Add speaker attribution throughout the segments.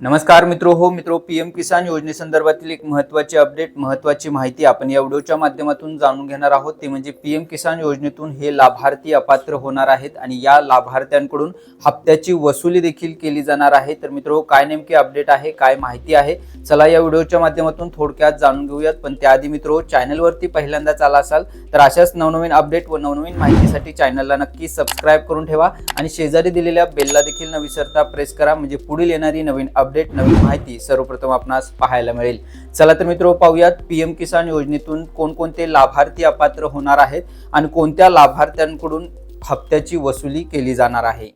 Speaker 1: नमस्कार मित्रो हो मित्रो पीएम किसान योजनेसंदर्भातील एक महत्त्वाची अपडेट महत्त्वाची माहिती आपण या व्हिडिओच्या माध्यमातून जाणून घेणार आहोत. ते म्हणजे पी एम किसान योजनेतून हे लाभार्थी अपात्र होणार आहेत आणि या लाभार्थ्यांकडून हप्त्याची वसुली देखील केली जाणार आहे. तर मित्रो हो, काय नेमकी अपडेट आहे काय माहिती आहे? चला या व्हिडिओच्या माध्यमातून थोडक्यात जाणून घेऊयात. पण त्याआधी मित्रो चॅनलवरती पहिल्यांदाच आला असाल तर अशाच नवनवीन अपडेट व नवनवीन माहितीसाठी चॅनलला नक्की सबस्क्राईब करून ठेवा आणि शेजारी दिलेल्या बेलला देखील न विसरता प्रेस करा. म्हणजे पुढील येणारी नवीन अपडेट अपडेट नवीन माहिती सर्वप्रथम आपणास पाहायला मिळेल. चला तर मित्र पाहूयात पीएम किसान योजनेतून कोणकोणते लाभार्थी अपात्र होणार आहेत आणि कोणत्या लाभार्थ्यांकडून हप्त्याची वसुली केली जाणार आहे.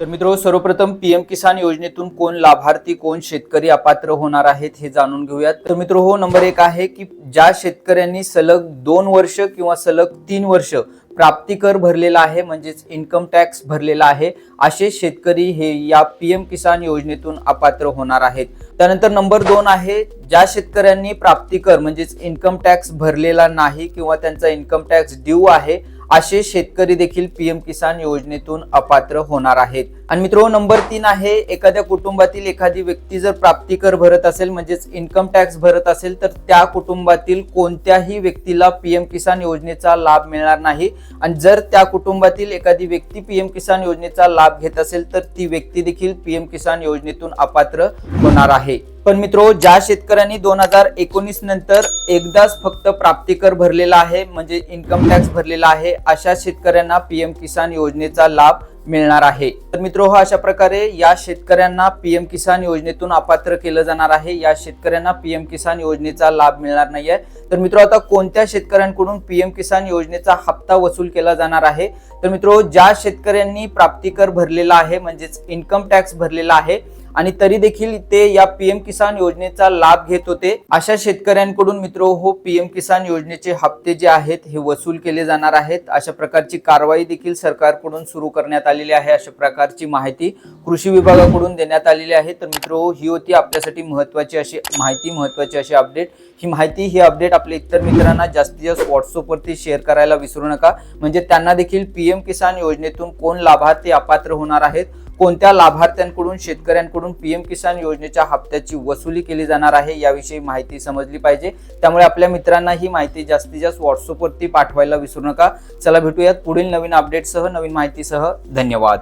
Speaker 1: तर मित्रो सर्वप्रथम पीएम किसान योजनेतून कोण लाभार्थी कोण शेतकरी अपात्र होणार आहेत हे जाणून घेऊयात. तर मित्रो हो नंबर एक आहे की ज्या शेतकऱ्यांनी सलग दोन वर्ष किंवा सलग तीन वर्ष प्राप्तिकर भरलेला आहे म्हणजेच इन्कम टॅक्स भरलेला आहे असे शेतकरी हे या पी एम किसान योजनेतून अपात्र होणार आहेत. त्यानंतर नंबर दोन आहे ज्या शेतकऱ्यांनी प्राप्तिकर म्हणजेच इन्कम टॅक्स भरलेला नाही किंवा त्यांचा इन्कम टॅक्स ड्यू आहे असे शेतकरी देखील पीएम किसान योजनेतून अपात्र होणार आहेत. आणि मित्रो नंबर तीन आहे एखाद्या कुटुंबातील एखादी व्यक्ती जर प्राप्तिकर भरत असेल म्हणजेच इन्कम टॅक्स भरत असेल तर त्या कुटुंबातील कोणत्याही व्यक्तीला पीएम किसान योजनेचा लाभ मिळणार नाही. आणि जर त्या कुटुंबातील एखादी व्यक्ती पीएम किसान योजनेचा लाभ घेत असेल तर ती व्यक्ती देखील पीएम किसान योजनेतून अपात्र होणार आहे. पण मित्रो ज्या शेतकऱ्यांनी दोन हजार एकोणीस नंतर एकदाच फक्त प्राप्ती कर भरलेला आहे म्हणजे इन्कम टॅक्स भरलेला आहे अशा शेतकऱ्यांना पीएम किसान योजनेचा लाभ मिळणार आहे. तर मित्रो हो अशा प्रकारे या शेतकऱ्यांना पीएम किसान योजनेतून अपात्र केलं जाणार आहे. या शेतकऱ्यांना पीएम किसान योजनेचा लाभ मिळणार नाहीये. तर मित्रो आता कोणत्या शेतकऱ्यांकडून पीएम किसान योजनेचा हप्ता वसूल केला जाणार आहे? तर मित्रो ज्या शेतकऱ्यांनी प्राप्तिकर भरलेला आहे म्हणजेच इन्कम टॅक्स भरलेला आहे आणि तरी देखील ते या पीएम किसान योजनेचा लाभ घेत होते. अशा शेतकऱ्यांकडून मित्र हो पीएम किसान योजनेचे हप्ते जे आहेत हे वसूल केले जाणार आहेत. अशा प्रकारची कारवाई देखील सरकारकडून सुरू करण्यात आलेली आहे. अशा प्रकारची माहिती कृषी विभागाकडून देण्यात आलेली आहे. तर मित्र ही होती आपल्यासाठी महत्वाची अशी माहिती महत्वाची अशी अपडेट. ही माहिती ही अपडेट आपल्या इतर मित्रांना जास्तीत जास्त व्हॉट्सअपवरती शेअर करायला विसरू नका. म्हणजे त्यांना देखील पीएम किसान योजनेतून कोण लाभार्थी अपात्र होणार आहेत? कोणत्या लाभार्थ्यांकडून शेतकऱ्यांकडून पीएम किसान योजनेच्या हप्त्याची वसुली केली जाणार आहे याविषयी माहिती समजली पाहिजे. त्यामुळे आपल्या मित्रांना ही माहिती जास्तीत जास्त व्हॉट्सअपवरती पाठवायला विसरू नका. चला भेटूयात पुढील नवीन अपडेटसह नवीन माहितीसह. धन्यवाद.